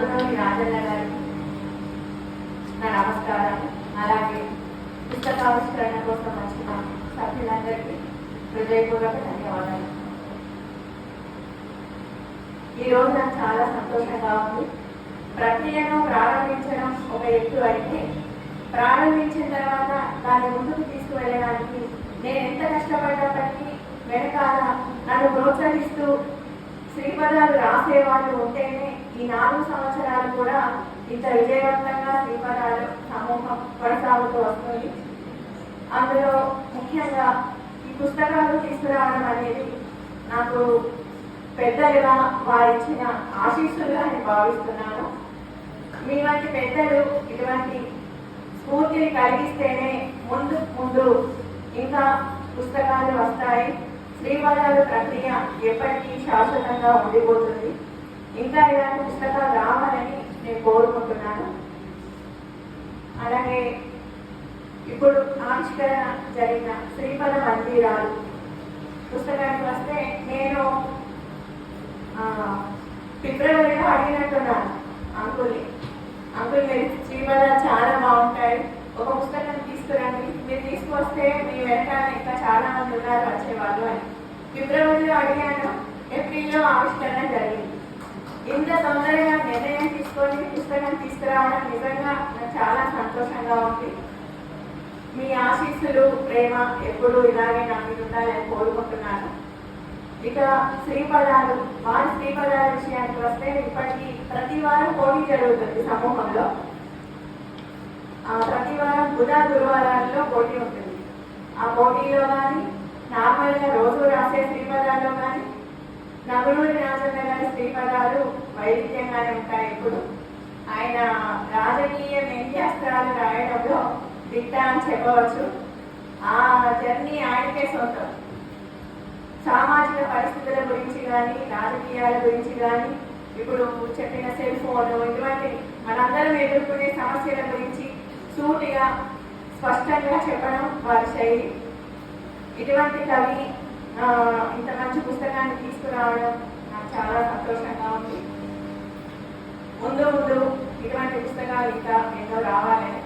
మందులోని రాజన్న గారికి నా నమస్కారాలు. అలాగే పుస్తకావిష్కరణ కోసం వచ్చిన సభ్యులందరికీ హృదయపూర్వక ధన్యవాదాలు. ఈ రోజు నాకు చాలా సంతోషంగా ఉంది. ప్రక్రియను ప్రారంభించడం ఒక ఎత్తు అయితే ప్రారంభించిన తర్వాత దాన్ని ముందుకు తీసుకువెళ్ళడానికి నేను ఎంత కష్టపడ్డప్పటికీ వెనకాల నన్ను ప్రోత్సహిస్తూ శ్రీపదాలు రాసేవాళ్ళు ఉంటేనే ఈ నాలుగు సంవత్సరాలు కూడా ఇంత విజయవంతంగా శ్రీపదాలు సమూహం కొనసాగుతూ వస్తుంది. అందులో ముఖ్యంగా ఈ పుస్తకాలు తీసుకురావడం అనేది నాకు పెద్దలుగా వారిచ్చిన ఆశీస్సులుగా నేను భావిస్తున్నాను. మీ వంటి పెద్దలు ఇటువంటి స్ఫూర్తిని కలిగిస్తేనే ముందు ముందు ఇంకా పుస్తకాలు వస్తాయి. శ్రీపదాలు ప్రక్రియ ఎప్పటికీ శాశ్వతంగా ఉండిపోతుంది. ఇంకా ఇలాంటి పుస్తకాలు రావాలని నేను కోరుకుంటున్నాను. అలాగే ఇప్పుడు ఆవిష్కరణ జరిగిన శ్రీపద మందిరాలు పుస్తకానికి వస్తే నేను ఫిబ్రవరిలో అడిగినట్టున్నాను అంకుల్ని. అంకుల్ మీరు శ్రీపద చాలా బాగుంటాయి. ఒక పుస్తకం తీసుకురండి. మీరు తీసుకొస్తే మీ వెనకాల ఇంకా చాలా మంది ఉన్నారు వచ్చేవాళ్ళు అని. ఫిబ్రవరిలో అడిగాను. ఏప్రిల్లో ఆవిష్కరణ జరిగింది. పుస్తకం తీసుకురావడం నిజంగా నాకు చాలా సంతోషంగా ఉంది. మీ ఆశీస్సులు ప్రేమ ఎప్పుడు ఇలాగే నా మీద ఉండాలని కోరుకుంటున్నాను. ఇక శ్రీపదాలు వారి శ్రీపదాల విషయానికి వస్తే ఇప్పటికీ ప్రతి వారం పోటీ జరుగుతుంది సమూహంలో. ఆ ప్రతి వారం బుధ గురువారాల్లో పోటీ ఉంటుంది. ఆ పోటీలో కానీ నార్మల్గా రోజు రాసే శ్రీపదాల్లో కానీ నగరూరి రాజన్న గారి శ్రీపదాలు వైవిధ్యంగానే ఉంటాయి ఇప్పుడు ఆయన రాజకీయ వ్యంగ్యాస్త్రాలు రాయడంలో దిట్ట అని చెప్పవచ్చు. ఆ జర్నీ ఆయనకే సొంతం. సామాజిక పరిస్థితుల గురించి కానీ రాజకీయాల గురించి కానీ ఇప్పుడు చెప్పిన సెల్ ఫోన్ ఇటువంటి మనందరం ఎదుర్కొనే సమస్యల గురించి సూటిగా స్పష్టంగా చెప్పడం వారి శైలి. ఇటువంటి కవి ఆ, ఇంత మంచి పుస్తకాన్ని తీసుకురావడం నాకు చాలా Usted habita en Abraham,